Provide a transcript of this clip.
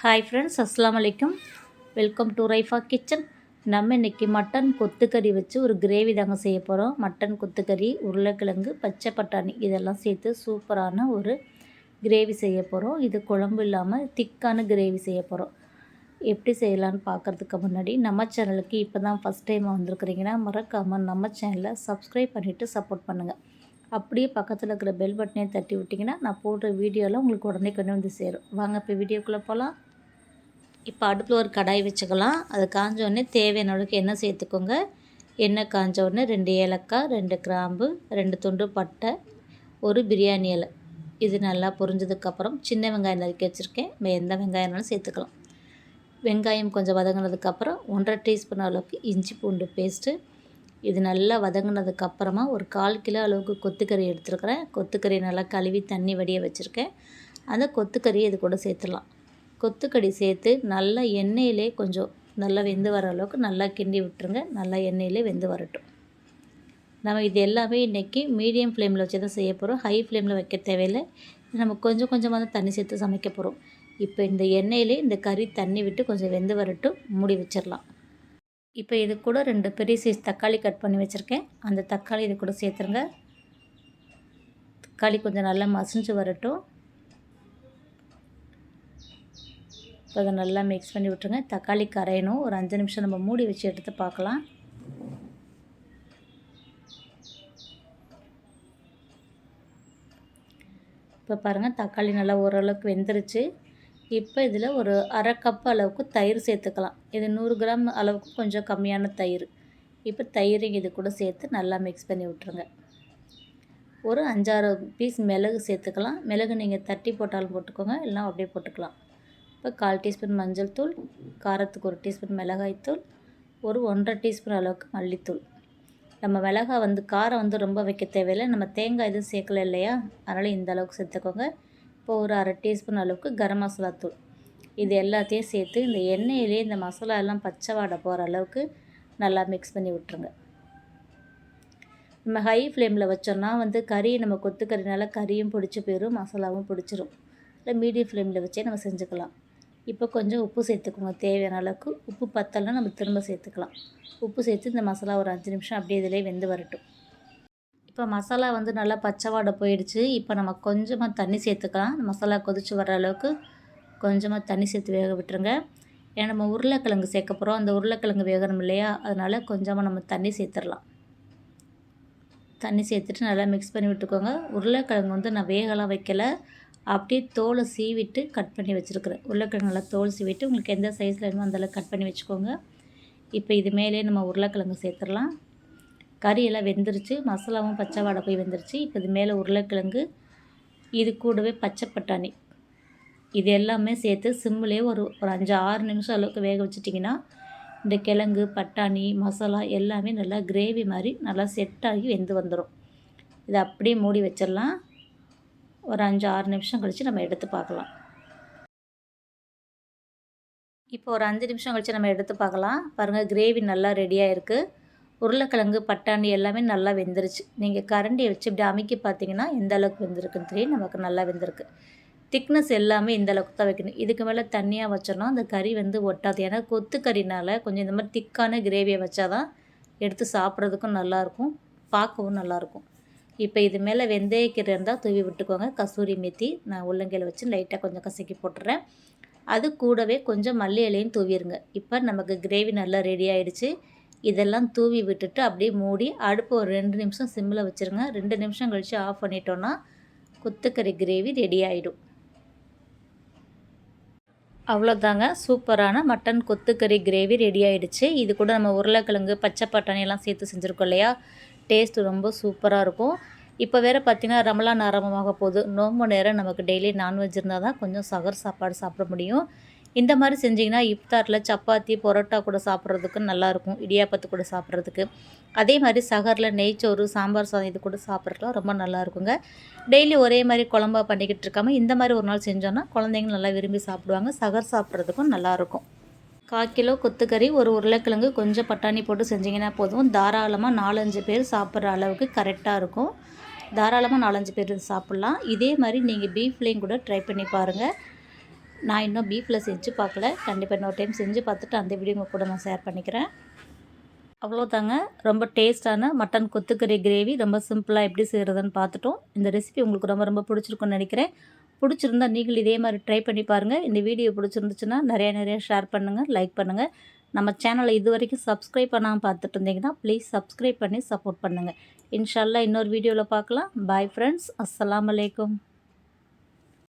Hi friends அஸ்லாம் அலைக்கும் welcome to Raifa kitchen நம்ம இன்றைக்கி மட்டன் கொத்துக்கறி வச்சு ஒரு கிரேவி தாங்க செய்ய போகிறோம் மட்டன் கொத்துக்கறி உருளைக்கிழங்கு பச்சை பட்டாணி இதெல்லாம் சேர்த்து சூப்பரான ஒரு கிரேவி செய்ய போகிறோம் இது குழம்பு இல்லாமல் திக்கான கிரேவி செய்ய போகிறோம் எப்படி செய்யலான்னு பார்க்குறதுக்கு முன்னாடி நம்ம சேனலுக்கு இப்போ தான் ஃபஸ்ட் டைம் வந்திருக்கிறீங்கன்னா மறக்காமல் நம்ம சேனலை சப்ஸ்கிரைப் பண்ணிவிட்டு சப்போர்ட் பண்ணுங்கள் அப்படியே பக்கத்தில் இருக்கிற பெல் பட்டனையும் தட்டி விட்டிங்கன்னா நான் போடுற வீடியோலாம் உங்களுக்கு உடனே கொண்டு வந்து சேரும். வாங்க இப்போ வீடியோக்குள்ளே போகலாம் இப்போ அடுப்பில் ஒரு கடாய் வச்சுக்கலாம். அது காஞ்ச உடனே தேவையான அளவுக்கு எண்ணெய் சேர்த்துக்கோங்க. எண்ணெய் காஞ்ச உடனே ரெண்டு ஏலக்காய் ரெண்டு கிராம்பு ரெண்டு துண்டு பட்டை ஒரு பிரியாணி இலை. இது நல்லா பொரிஞ்சதுக்கப்புறம் சின்ன வெங்காயம் நறுக்கி வச்சுருக்கேன். எந்த வெங்காயம்னாலும் சேர்த்துக்கலாம். வெங்காயம் கொஞ்சம் வதங்கினதுக்கப்புறம் ஒன்றரை டீஸ்பூன் அளவுக்கு இஞ்சி பூண்டு பேஸ்ட்டு. இது நல்லா வதங்கினதுக்கப்புறமா ஒரு கால் கிலோ அளவுக்கு கொத்துக்கறி எடுத்துருக்கிறேன். கொத்துக்கறி நல்லா கழுவி தண்ணி வடிய வச்சுருக்கேன். அந்த கொத்துக்கறியை இது கூட சேர்த்துடலாம். கொத்துக்கடி சேர்த்து நல்லா எண்ணெயிலே கொஞ்சம் நல்லா வெந்து வர அளவுக்கு நல்லா கிண்டி விட்டுருங்க. நல்லா எண்ணெயிலே வெந்து வரட்டும். நம்ம இது எல்லாமே இன்றைக்கி மீடியம் ஃப்ளேமில் வச்சு தான் செய்ய போகிறோம் ஹை ஃப்ளேமில் வைக்க தேவையில்லை. நம்ம கொஞ்சம் கொஞ்சமாக தான் தண்ணி சேர்த்து சமைக்க போகிறோம் இப்போ இந்த எண்ணெயிலே இந்த கறி தண்ணி விட்டு கொஞ்சம் வெந்து வரட்டும். மூடி வச்சிடலாம். இப்போ இது கூட ரெண்டு பெரிய சைஸ் தக்காளி கட் பண்ணி வச்சுருக்கேன். அந்த தக்காளி இது கூட சேர்த்துருங்க. தக்காளி கொஞ்சம் நல்லா மசிஞ்சு வரட்டும். இப்போ அதை நல்லா மிக்ஸ் பண்ணி விட்டுருங்க. தக்காளி கரையணும். ஒரு அஞ்சு நிமிஷம் நம்ம மூடி வச்சு எடுத்து பார்க்கலாம். இப்போ பாருங்கள் தக்காளி நல்லா ஓரளவுக்கு வெந்துருச்சு. இப்போ இதில் ஒரு அரை கப் அளவுக்கு தயிர் சேர்த்துக்கலாம். இது நூறு கிராம் அளவுக்கு கொஞ்சம் கம்மியான தயிர். இப்போ தயிர் இது கூட சேர்த்து நல்லா மிக்ஸ் பண்ணி விட்ருங்க ஒரு அஞ்சாறு பீஸ் மிளகு சேர்த்துக்கலாம். மிளகு நீங்கள் தட்டி போட்டாலும் போட்டுக்கோங்க. இல்லைனா அப்படியே போட்டுக்கலாம். இப்போ கால் டீஸ்பூன் மஞ்சள் தூள் காரத்துக்கு ஒரு டீஸ்பூன் மிளகாய்த்தூள் ஒரு ஒன்றரை டீஸ்பூன் அளவுக்கு மல்லித்தூள். நம்ம மிளகாய் வந்து காரம் வந்து ரொம்ப வைக்க தேவையில்லை. நம்ம தேங்காய் எதுவும் சேர்க்கல இல்லையா? அதனால் இந்த அளவுக்கு சேர்த்துக்கோங்க. இப்போ ஒரு அரை டீஸ்பூன் அளவுக்கு கரம் மசாலா தூள். இது எல்லாத்தையும் சேர்த்து இந்த எண்ணெயிலே இந்த மசாலா எல்லாம் பச்சை வாடை போகிற அளவுக்கு நல்லா மிக்ஸ் பண்ணி விட்ருங்க நம்ம ஹை ஃப்ளேமில் வச்சோம்னா வந்து கறி நம்ம கொத்துக்கறினால கறியும் பிடிச்சி போயிடும் மசாலாவும் பிடிச்சிரும். இல்லை மீடியம் ஃப்ளேமில் வச்சே நம்ம செஞ்சுக்கலாம். இப்போ கொஞ்சம் உப்பு சேர்த்துக்கோங்க. தேவையான அளவுக்கு உப்பு பத்தலைன்னா நம்ம திரும்ப சேர்த்துக்கலாம். உப்பு சேர்த்து இந்த மசாலா ஒரு அஞ்சு நிமிஷம் அப்படியே இதிலே வெந்து வரட்டும். இப்போ மசாலா வந்து நல்லா பச்சை வாடை போயிடுச்சு. இப்போ நம்ம கொஞ்சமாக தண்ணி சேர்த்துக்கலாம். மசாலா கொதித்து வர அளவுக்கு கொஞ்சமாக தண்ணி சேர்த்து வேக விட்டுருங்க. ஏன்னா நம்ம உருளைக்கிழங்கு சேர்க்க போகிறோம் அந்த உருளைக்கிழங்கு வேகணும் இல்லையா? அதனால் கொஞ்சமாக நம்ம தண்ணி சேர்த்துடலாம். தண்ணி சேர்த்துட்டு நல்லா மிக்ஸ் பண்ணி விட்டுக்கோங்க. உருளைக்கிழங்கு வந்து நான் வேகலாம் வைக்கலை. அப்படியே தோலை சீவிட்டு கட் பண்ணி வச்சுருக்குறேன். உருளைக்கிழங்கு நல்லா தோல் சீவிட்டு உங்களுக்கு எந்த சைஸில் வேணுமோ அந்தளவுக்கு கட் பண்ணி வச்சுக்கோங்க. இப்போ இது மேலே நம்ம உருளைக்கிழங்கு சேர்த்துடலாம். கறியெல்லாம் வெந்துருச்சு. மசாலாவும் பச்சை வாடை போய் வெந்துருச்சு. இப்போ இது மேலே உருளைக்கிழங்கு இது கூடவே பச்சை பட்டாணி. இது எல்லாமே சேர்த்து சிம்மிலே ஒரு ஒரு அஞ்சு ஆறு நிமிஷம் அளவுக்கு வேக வச்சிட்டிங்கன்னா இந்த கிழங்கு பட்டாணி மசாலா எல்லாமே நல்லா கிரேவி மாதிரி நல்லா செட் ஆகி வெந்து வந்துடும் இதை அப்படியே மூடி வச்சிடலாம். ஒரு அஞ்சு ஆறு நிமிஷம் கழித்து நம்ம எடுத்து பார்க்கலாம். இப்போ ஒரு அஞ்சு நிமிஷம் கழித்து நம்ம எடுத்து பார்க்கலாம். பாருங்கள் கிரேவி நல்லா ரெடியாக இருக்குது உருளைக்கிழங்கு பட்டாணி எல்லாமே நல்லா வெந்துருச்சு. நீங்கள் கரண்டியை வச்சு இப்படி அமைக்கி பார்த்தீங்கன்னா எந்த அளவுக்கு வெந்திருக்குன்னு தெரியும். நமக்கு நல்லா வெந்திருக்கு. திக்னஸ் எல்லாமே இந்த அளவுக்கு தான் வைக்கணும். இதுக்கு மேலே தண்ணியாக வச்சோன்னா அந்த கறி வந்து ஒட்டாது. ஏன்னா கொத்து கறினால் கொஞ்சம் இந்த மாதிரி திக்கான கிரேவியை வச்சாதான் எடுத்து சாப்பிட்றதுக்கும் நல்லாயிருக்கும் பார்க்கவும் நல்லாயிருக்கும் இப்போ இது மேலே வெந்தயக்கீரை இருந்தால் தூவி விட்டுக்கோங்க. கசூரி மெத்தி நான் உள்ளங்கையில் வச்சு லைட்டாக கொஞ்சம் கசக்கி போட்டுறேன். அது கூடவே கொஞ்சம் மல்லி இலையும் தூவிடுங்க இப்போ நமக்கு கிரேவி நல்லா ரெடி ஆகிடுச்சு இதெல்லாம் தூவி விட்டுட்டு அப்படியே மூடி அடுப்பு ஒரு ரெண்டு நிமிஷம் சிம்மில் வச்சுருங்க. ரெண்டு நிமிஷம் கழித்து ஆஃப் பண்ணிட்டோன்னா கொத்துக்கறி கிரேவி ரெடி ஆகிடும் அவ்வளோதாங்க. சூப்பரான மட்டன் கொத்துக்கறி கிரேவி ரெடி ஆகிடுச்சு இது கூட நம்ம உருளைக்கிழங்கு பச்சை பட்டாணி எல்லாம் சேர்த்து செஞ்சுருக்கோம் இல்லையா? டேஸ்ட்டு ரொம்ப சூப்பராக இருக்கும். இப்போ வேறு பார்த்திங்கன்னா ரமலான் ஆரம்பமாக போகுது. நோம்பு நேரம் நமக்கு டெய்லி நான்வெஜ் இருந்தால் தான் கொஞ்சம் சகர் சாப்பாடு சாப்பிட முடியும். இந்த மாதிரி செஞ்சிங்கன்னா இஃப்தாரில் சப்பாத்தி பரோட்டா கூட சாப்பிட்றதுக்கு நல்லாயிருக்கும் இடியாப்பத்து கூட சாப்பிட்றதுக்கு. அதே மாதிரி சகரில் நெய்ச்சோறு சாம்பார் சாதம் இது கூட சாப்பிட்றதுலாம் ரொம்ப நல்லா இருக்குங்க. டெய்லி ஒரே மாதிரி குழம்பா பண்ணிக்கிட்டு இருக்காமல் இந்த மாதிரி ஒரு நாள் செஞ்சோன்னா குழந்தைங்க நல்லா விரும்பி சாப்பிடுவாங்க. சகர் சாப்பிட்றதுக்கும் நல்லாயிருக்கும் கால் கிலோ கொத்துக்கறி ஒரு உருளைக்கிழங்கு கொஞ்சம் பட்டாணி போட்டு செஞ்சிங்கன்னா போதும். தாராளமாக நாலஞ்சு பேர் சாப்பிட்ற அளவுக்கு கரெக்டாக இருக்கும். தாராளமாக நாலஞ்சு பேர் சாப்பிட்லாம். இதே மாதிரி நீங்கள் பீஃப்லேயும் கூட ட்ரை பண்ணி பாருங்கள் நான் இன்னும் பீஃபில் செஞ்சு பார்க்கல. கண்டிப்பாக இன்னொரு டைம் செஞ்சு பார்த்துட்டு அந்த வீடியோ உங்கள் கூட நான் ஷேர் பண்ணிக்கிறேன். அவ்வளோதாங்க. ரொம்ப டேஸ்டான மட்டன் கொத்துக்கறி கிரேவி. ரொம்ப சிம்பிளாக எப்படி செய்கிறதுன்னு பார்த்துட்டோம். இந்த ரெசிபி உங்களுக்கு ரொம்ப ரொம்ப பிடிச்சிருக்குன்னு நினைக்கிறேன். பிடிச்சிருந்தா நீங்கள் இதே மாதிரி ட்ரை பண்ணி பாருங்கள் இந்த வீடியோ பிடிச்சிருந்துச்சுன்னா நிறையா நிறையா ஷேர் பண்ணுங்கள் லைக் பண்ணுங்கள் நம்ம சேனலை இது வரைக்கும் சப்ஸ்கிரைப் பண்ணாமல் பார்த்துட்டு இருந்தீங்கன்னா ப்ளீஸ் சப்ஸ்கிரைப் பண்ணி சப்போர்ட் பண்ணுங்கள் இன்ஷால்லா இன்னொரு வீடியோவில் பார்க்கலாம். பாய் ஃப்ரெண்ட்ஸ் அஸ்லாம் வலைக்கம்